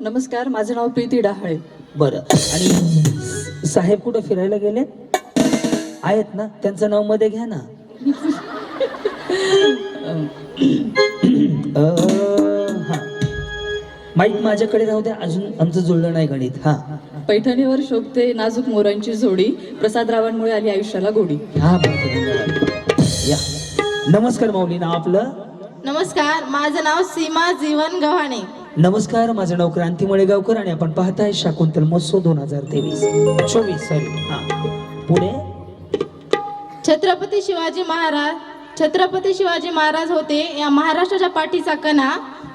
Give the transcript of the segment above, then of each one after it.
नमस्कार माझं नाव प्रीती डाहाळे. बरं. आणि साहेब कुठं फिरायला गेले? आहेत ना? त्यांचं नावमध्ये घ्या ना. हा. माईक माझ्याकडे राहू द्या. अजून आमचं जुळलं नाही गणित. हा. पैठणीवर शोभते नाजूक मोरांची जोडी. प्रसादरावांमुळे आली आयुष्याला गोडी. हा. या. नमस्कार माऊली. नाव आपलं? नमस्कार. माझं नाव सीमा जीवन गव्हाणे. नमस्कार माझं नाव क्रांती मळेगावकर आणि आपण पाहताय शाकुंतल महोत्सव दोन हजार तेवीस. चोवीस सॉरी हा. पुढे? छत्रपती शिवाजी महाराज छत्रपती शिवाजी महाराज होते या महाराष्ट्राच्या पाठीचा कणा.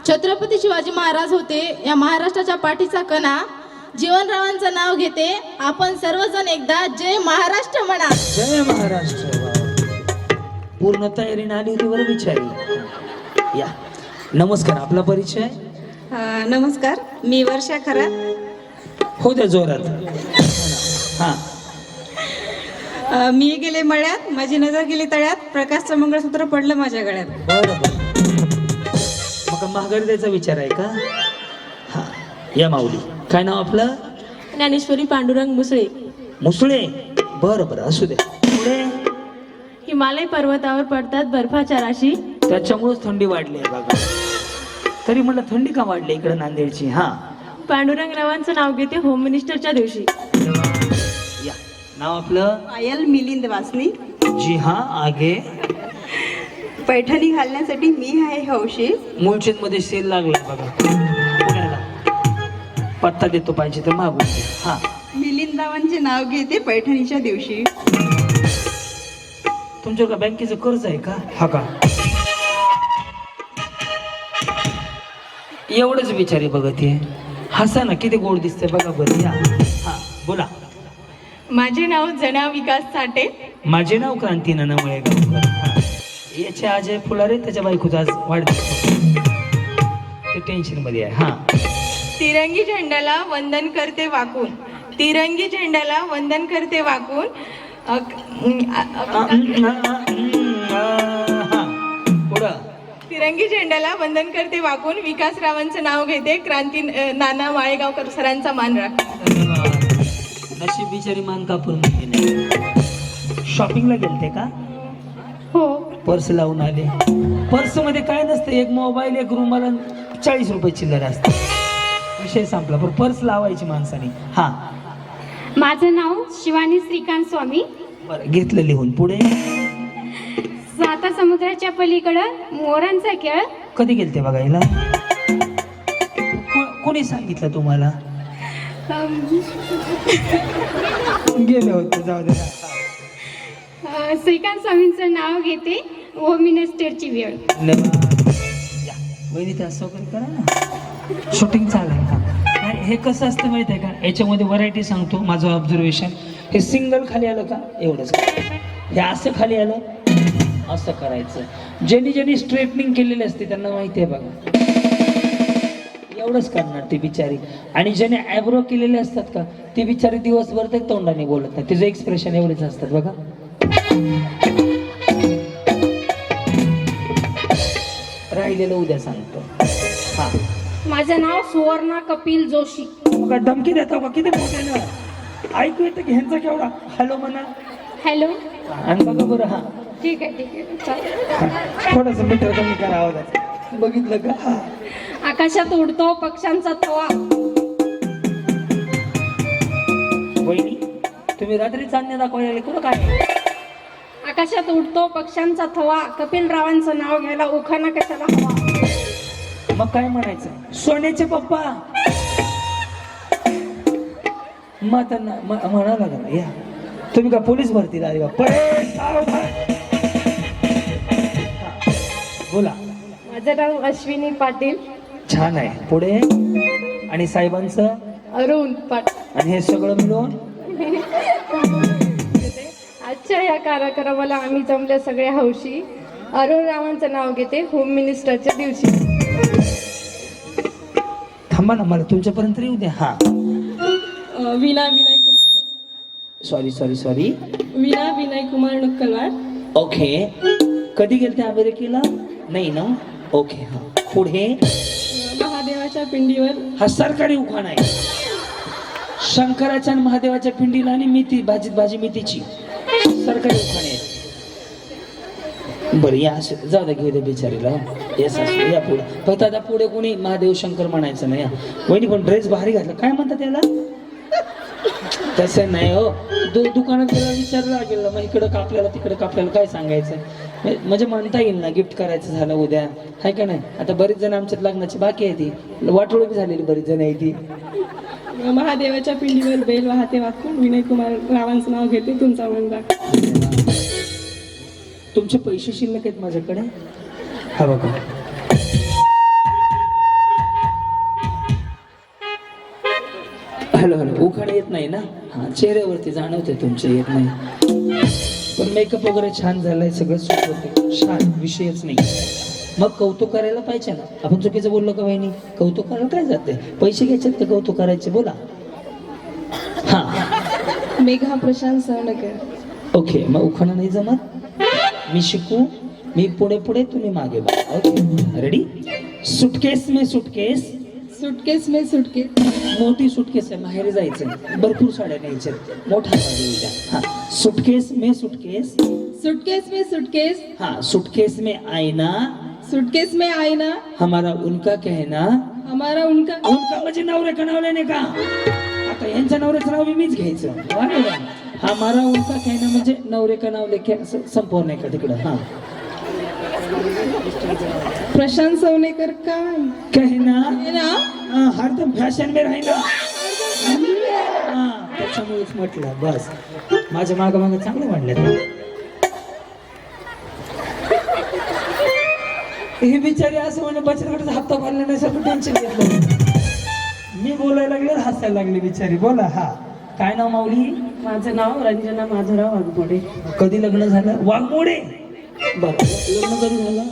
छत्रपती शिवाजी महाराज होते या महाराष्ट्राच्या पाठीचा कणा. जीवनरावांचं नाव घेते. आपण सर्वजण एकदा जय महाराष्ट्र म्हणा. जय महाराष्ट्र. पूर्ण तयारीने आली बरं बिचारी. या. नमस्कार आपला परिचय? नमस्कार मी वर्षा खरा हो द्या जोरात. हा. मी गेले मळ्यात माझी नजर गेली तळ्यात प्रकाशचं मंगळसूत्र पडलं माझ्या गळ्यात. बरं बरं मग महागारी द्यायचा विचार आहे का? हा. या माऊली. काय नाव आपलं? ज्ञानेश्वरी पांडुरंग मुसळे. मुसळे? बरं बरं असू द्या पुढे? हिमालय पर्वतावर पडतात बर्फाच्या राशी. त्याच्यामुळेच थंडी वाढली आहे बघा. तरी म्हणलं थंडी का वाढली इकडे नांदेडची? हा. पांडुरंगरावांचं नाव घेते होम मिनिस्टरच्या दिवशी. या. नाव आपलं? पायल मिलिंद वासनी. जी हा. आगे? पैठणी घालण्यासाठी मी आहे हौशी मुलचंदमध्ये सेल लागलाय बघा. पुण्याला पत्ता देतो पाहिजे तर मागून घ्या. हा. मिलिंदावांचे नाव घेते पैठणीच्या दिवशी. तुमच्या का बँकेचं कर्ज आहे का? हा का? एवढंच विचारी बघत. आहे हसा ना किती गोड दिसते बघा बरं या. हा बोला. माझे नाव जना विकास साठे. माझे नाव क्रांती नाना मळेगावकर हा. याचे अजय फुलारे त्याच्या बायकोचा आज वाढदिवस ते टेन्शनमध्ये आहे हा. तिरंगी झेंड्याला वंदन करते वाकून. तिरंगी झेंड्याला वंदन करते वाकून. अ- अ- तिरंगी झेंड्याला वंदन करते वाकून विकासरावांचं नाव घेते. क्रांती नाना माळेगावकर सरांचा मान राख. बिचारी मान कापून गेली शॉपिंगला गेलते का? हो. पर्स लावून आले. पर्समध्ये काय नसतं एक मोबाईल एक रुमाल चाळीस रुपये चिल्लर असते. विषय संपला. पण पर्स लावायची माणसाने. हा. माझं नाव शिवानी श्रीकांत स्वामी. बरं घेतलं लिहून. पुढे? साता समुद्राच्या पलीकडं मोरांचा खेळ? कधी गेलते बघायला को- कोणी सांगितलं तुम्हाला? अम, गेले होते जाऊ दे. अ, श्रीकांत स्वामींचं नाव घेते होम मिनिस्टरची वेळ. धन्यवाद. या, वहिनी ते असं वगैरे करा ना. शूटिंग चालू आहे का? हे कसं असतं माहिती आहे का? याच्यामध्ये व्हरायटी सांगतो माझं ऑब्झर्वेशन हे सिंगल खाली आलं का? एवढंच. हे असं खाली आलं असं करायचं. ज्यांनी ज्यांनी स्ट्रेटनिंग केलेली असते त्यांना माहिती आहे बघा. एवढंच करणार ती बिचारी. आणि ज्याने ॲब्रो केलेले असतात का ती बिचारी दिवसभर ते तोंडाने बोलत नाही. तिचं एक्सप्रेशन एवढेच असतात बघा. राहिलेलं उद्या सांगतो. हा. माझं नाव सुवर्णा कपिल जोशी. मग धमकी देता का? किती मोठ्यानं? ऐकू येतं की ह्यांचा केवढा? हॅलो म्हणा. हॅलो. आणि बघा बरं हा. ठीक आहे ठीक आहे. थोडस मीटर कमी करा आवाजात. बघितलं का? आकाशात उडतो पक्ष्यांचा थवा वहिनी तुम्ही रात्री चांदण्या दाखवायला कुठं काय? आकाशात उडतो पक्ष्यांचा थवा कपिल रावांचं नाव घ्यायला उखाणा कशाला हवा? मग काय म्हणायचं? सोन्याचे पप्पा. मग त्यांना म- म्हणा लागला या. तुम्ही का पोलीस भरती. हा, बोला. माझं नाव अश्विनी पाटील. छान आहे. पुढे? आणि साहेबांचं? अरुण पाटील आणि हे सगळं मिळून? आजच्या या कार्यक्रमाला आम्ही जमले सगळे हौशी. अरुण रावांचं नाव घेते होम मिनिस्टरच्या दिवशी. थांबा ना मला तुमच्यापर्यंत येऊ द्या. हा. विना कुमार सॉरी सॉरी सॉरी विना विनय कुमार नक्कलवार ओके कधी गेलते अमेरिकेला? नाही ना? ओके हा. पुढे महादेवाच्या पिंडीवर. हा सरकारी उखाणा आहे. शंकराच्या महादेवाच्या पिंडीला आणि मेथी भाजीत भाजी मेथीची. सरकारी उखाणे आहे बरं या असं जाऊ द्या घेऊ द्या बिचारीला. येस असं या पुढे. फक्त आता पुढे कोणी महादेव शंकर म्हणायचं नाही हा. वहिनी पण ड्रेस भारी घातला. काय म्हणतात त्याला तसं नाही हो. दु दुकानात गेला विचारलं लागेल मग इकडं कापल्याला तिकडं कापल्याला काय सांगायचं? म्हणजे- म्हणजे म्हणता येईल ना गिफ्ट करायचं झालं उद्या. आहे का नाही? आता बरीच जण आमच्यात लग्नाची बाकी आहे ती. वाटोळी बी झालेली बरीच जण आहे ती. महादेवाच्या पिंडीवर बेल वाहते वाकून. विनय कुमार रावांचं नाव घेते तुमचा राख तुमचे पैसे शिल्लक आहेत माझ्याकडे? हा बघा. Hello hello. उखाणे येत नाही ना? हा चेहऱ्यावरती जाणवते तुमचे येत नाही. पण मेकअप वगैरे छान झालाय सगळं सुट होते छान विषयच नाही. मग कौतुक करायला पाहिजे ना. आपण चुकीचं बोललो का बहिणी? कौतुक करायला काय जाते पैसे घ्यायचे का कौतुक करायचे बोला. हा. मेघा प्रशांत सवणकर ओके मग उखाणा नाही जमत? मी शिकू मी पुढे पुढे तुम्ही मागे बघा. ओके. रेडी सुटकेस में सुटकेस सुटकेस में सुटकेस. मोठी सुटकेस आहे माहेर जायचं भरपूर साड्या न्यायच्या मोठा उद्या हा. सुटकेस में सुटकेस. सुटकेस में सुटकेस. हा सुटकेस में आईना. सुटकेस में आईना. हमारा उनका कहना. हमारा उनका उनका म्हणजे नवऱ्या नवल्याने का? आता यांच्या नवऱ्याचं नाव बी मीच घ्यायचं. हमारा उनका कहना म्हणजे नवरे का नाव लेखे असं संपवून नाही का तिकडं? हा. प्रशांत सवनेकर काय? कहना हे ना? हा, हरदम फॅशन में राहिला हा. त्याच्यामुळेच म्हटलं बस. माझ्या माग माग चांगलं म्हणलं हे बिचारी असं म्हणे बचत गटाचा हप्ता भरला नाही सगळं टेन्शन घेतलं मी बोलायला लागले हसायला लागले बिचारी. बोला हा. काय नाव माऊली? माझं नाव रंजना माधवराव वाघमोडे. कधी लग्न झालं? वाघमोडे? बर लग्न कधी झालं?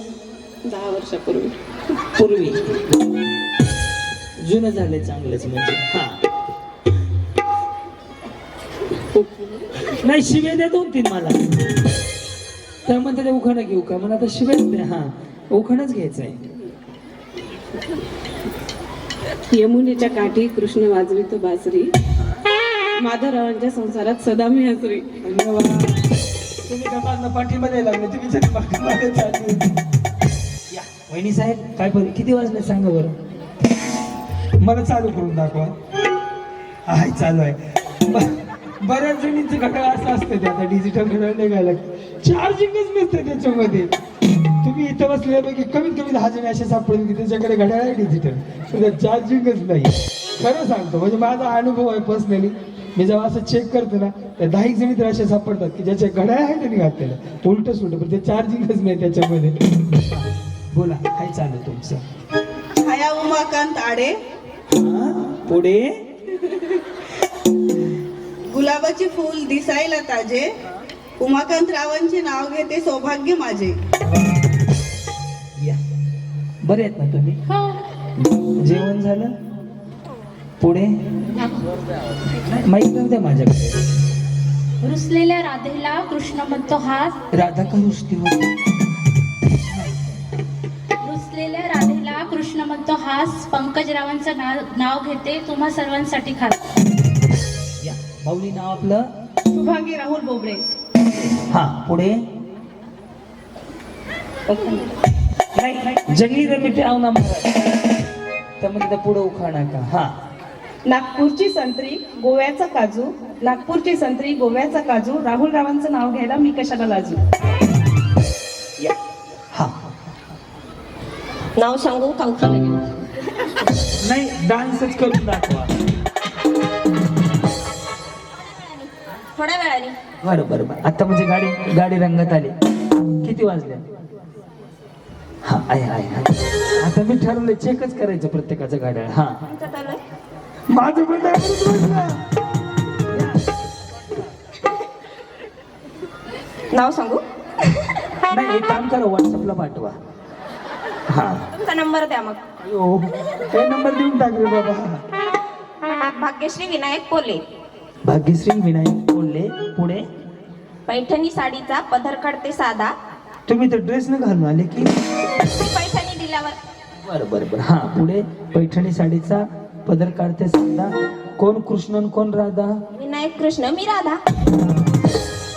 दहा वर्षापूर्वी. पूर्वी. जुनं झालंय चांगलंच म्हणजे. हा. नाही शिव्या द्या दोन तीन मला. त्या म्हणते ते उखाणं घेऊ का? मला आता शिव्याच द्या. हा. उखाणच घ्यायचंय. यमुनेच्या काठी कृष्ण वाजवितो बासरी माधवरावांच्या संसारात सदा मी हसरी धन्यवाद. तुम्ही मागणं पाठीमध्ये लागले. तुम्ही वहिनी साहेब काय पण किती वाजले सांगा बरं? मला चालू करून दाखवा. हाय चालू आहे. बऱ्याच जणींचं घड्याळ असं असतं ते आता डिजिटल घड्याळ निघायला चार्जिंगच नसतं त्याच्यामध्ये. तुम्ही इथं बसल्यापैकी कमीत कमी दहा जणी असे सापडतील की त्याच्याकडे घड्याळ आहे डिजिटल पण चार्जिंगच नाही. खरं सांगतो म्हणजे माझा अनुभव आहे पर्सनली मी जेव्हा असं चेक करतो ना त्या दहा एक जणी तर असे सापडतात की ज्याच्या घड्याळ आहे त्यांनी घातलेलं. उलट सुलट पण ते चार्जिंगच नाही त्याच्यामध्ये. बोला काय चालू आहे तुमचं? छाया उमाकांत आडे. हा, पुढे? गुलाबाचे फूल दिसायला ताजे. उमाकांत रावांचे नाव घेते सौभाग्य माझे. या. बरे आहेत ना तुम्ही? जेवण झालं? पुढे? माहीत नव्हत्या माझ्याकडे. रुसलेल्या राधेला कृष्ण म्हणतो हास राधा का रुसती होती म्हणतो हास पंकजरावांचं नाव नाव घेते तुम्हा सर्वांसाठी खास. या माऊली नाव आपलं? शुभांगी राहुल बोबडे. हा पुढे? जंगली रमी आव ना त्यामध्ये त्या पुढे उखाणा का हा. नागपूरची संत्री गोव्याचा काजू. नागपूरची संत्री गोव्याचा काजू. राहुल रावांचं नाव घ्यायला मी कशाला लाजू? नाव सांगू का उखाणा घेऊ नाही डान्सच करून दाखवा थोड्या वेळाने बरं बरं बरं. आता म्हणजे गाडी गाडी रंगात आली. किती वाजल्या हा आहे आहे आहे. आता मी ठरवलं चेकच करायचं प्रत्येकाचं गाड्या. हा. माझं पण. नाव सांगू? नाही एक काम करा व्हॉट्सअपला पाठवा. हा. तुमचा नंबर द्या मग. अयो नंबर देऊन टाक रे बाबा? भाग्यश्री विनायक कोले भाग्यश्री विनायक बोलले पुढे? पैठणी साडीचा पदर काढते साधा. तुम्ही तर ड्रेस न घालून आले की? पैठणी दिल्यावर. बरं बरं बरं. हा पुढे? पैठणी साडीचा पदर काढते समजा कोण कृष्ण कोण राधा? विनायक कृष्ण मी राधा.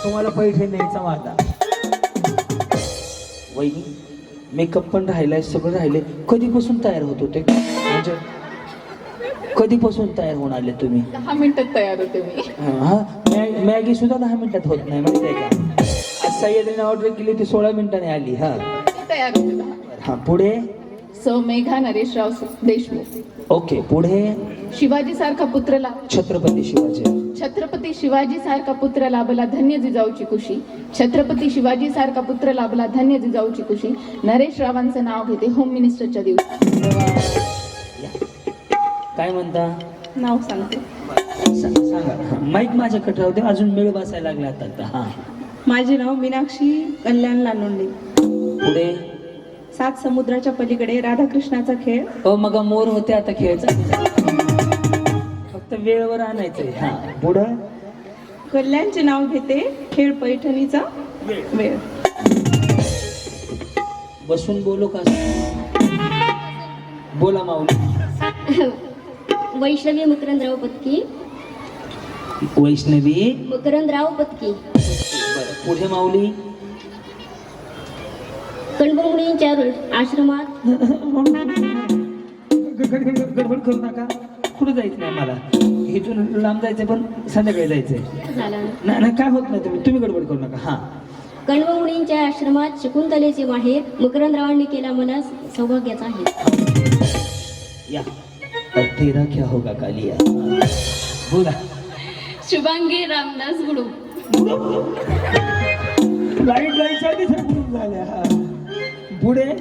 तुम्हाला पैठणी द्यायचा वादा. वहिनी मेकअप पण राहिलाय सगळं राहिले. कधीपासून तयार होत होते? म्हणजे कधीपासून तयार होऊन आले तुम्ही? दहा मिनिटात तयार होते मी. हा मॅ- मॅगी सुद्धा दहा मिनिटात होत नाही माहिती आहे का? आज सह्याद्रीने ऑर्डर केली ती सोळा मिनिटाने आली हा. तयार होते हा पुढे? सौ मेघा नरेशराव देशमुख. ओके पुढे? शिवाजी सारखा पुत्र लाभ छत्रपती शिवाजी. छत्रपती शिवाजी सारखा पुत्र लाभला धन्य जिजाऊची कुशी छत्रपती शिवाजी सारखा पुत्र लाभला धन्य जिजाऊची कुशी नरेश रावांचं नाव घेते होम मिनिस्टरच्या दिवशी. काय म्हणता? नाव सांगते. सांगा. माईक माझ्याकडे राहू दे अजून मेळ बसायला लागला आता आता. हा. माझे नाव मीनाक्षी कल्याण लानोंडे. पुढे? सात समुद्राच्या पलीकडे राधाकृष्णाचा खेळ. अ मग मोर होते आता खेळायचा. फक्त वेळेवर आणायचंय हा. पुढं? कल्याणचे नाव घेते खेळ पैठणीचा वेळ. बसून बोलू का? बोला माऊली. वैष्णवी मकरंदराव पत्की. वैष्णवी? मकरंदराव पत्की. बरं पुढे माऊली. कणबुंगणींच्या आश्रमात. गडबड करू नका. कुठं जायचं नाही मला इथून लांब जायचं पण संध्याकाळी जायचंय. झाला. नाही नाही, काय होत नाही तुम्ही? तुम्ही गडबड करू नका. हा. कणबुंगणींच्या आश्रमात शकुंतलेचे माहेर मकरंदरावांनी केला मला सौभाग्याचा आहे. या. अब तेरा क्या होगा कालिया. बोला. शुभांगी रामदास गुडू. लाइट जायच्या आधी झाल्या हा. पुढे?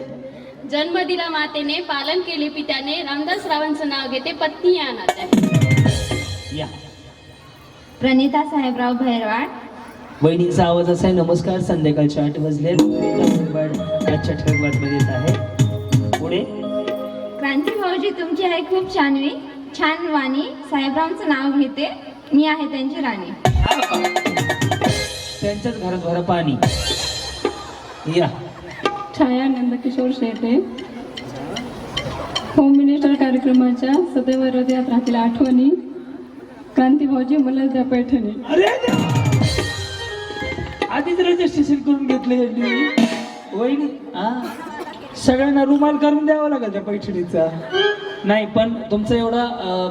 जन्म दिला मातेने पालन केले पित्याने रामदास रावांचं नाव घेते पत्नी या नात्याने. या. प्रणिता साहेबराव भैरवाड. वहिनींचा आवाज असा आहे नमस्कार संध्याकाळचे आठ वाजले. आजच्या ठळक बातमी देत आहे. पुढे? क्रांती भाऊजी तुमची आहे खूप छानवी छान वाणी. साहेबरावांचं नाव घेते. मी आहे त्यांची राणी. त्यांच्याच घरात भरा पाणी या. छाया नंदकिशोर शेटे. होम मिनिस्टर कार्यक्रमाच्या सदैव हृदयात राहतील आठवणी. क्रांती भाऊजी मला त्या पैठणी. अरे आधीच रजिस्ट्रेशन करून घेतले वहिनी हा. सगळ्यांना रुमाल करून द्यावा लागेल त्या पैठणीचा. नाही पण तुमचा एवढा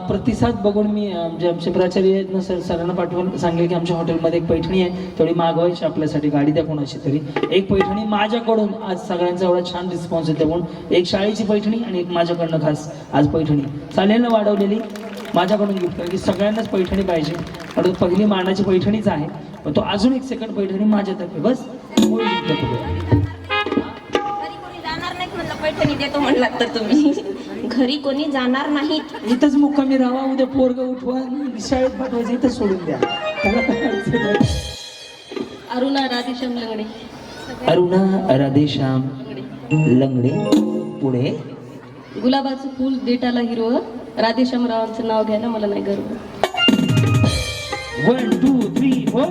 प्रतिसाद बघून मी म्हणजे आमचे प्राचार्य आहेत ना सर सरांना पाठवून सांगेल की आमच्या हॉटेलमध्ये एक पैठणी आहे तेवढी मागवायची आपल्यासाठी गाडी द्या कोणाची तरी. एक पैठणी माझ्याकडून आज सगळ्यांचा एवढा छान रिस्पॉन्स येते म्हणून एक शाळेची पैठणी आणि एक माझ्याकडनं खास आज पैठणी. चालेल ना वाढवलेली? माझ्याकडून गिफ्ट कारण की सगळ्यांनाच पैठणी पाहिजे. पण पहिली मानाची पैठणीच आहे. पण तो अजून एक सेकंड पैठणी माझ्यातर्फे बस. पैठणी देतो म्हणलात तर तुम्ही? घरी कोणी जाणार नाहीत. इथंच मुक्कामी राहा उद्या पोरग उठवा शाळेत पाठवायचं इथंच सोडून द्या. त्याला काय अडचण नाही. अरुणा राधेश्याम लंगडे. अरुणा राधेश्याम लंगडे पुढे. गुलाबाचं फूल देटाला हिरवं. राधेश्याम रावांचं नाव घ्यायला मला नाही गर्व. One two three four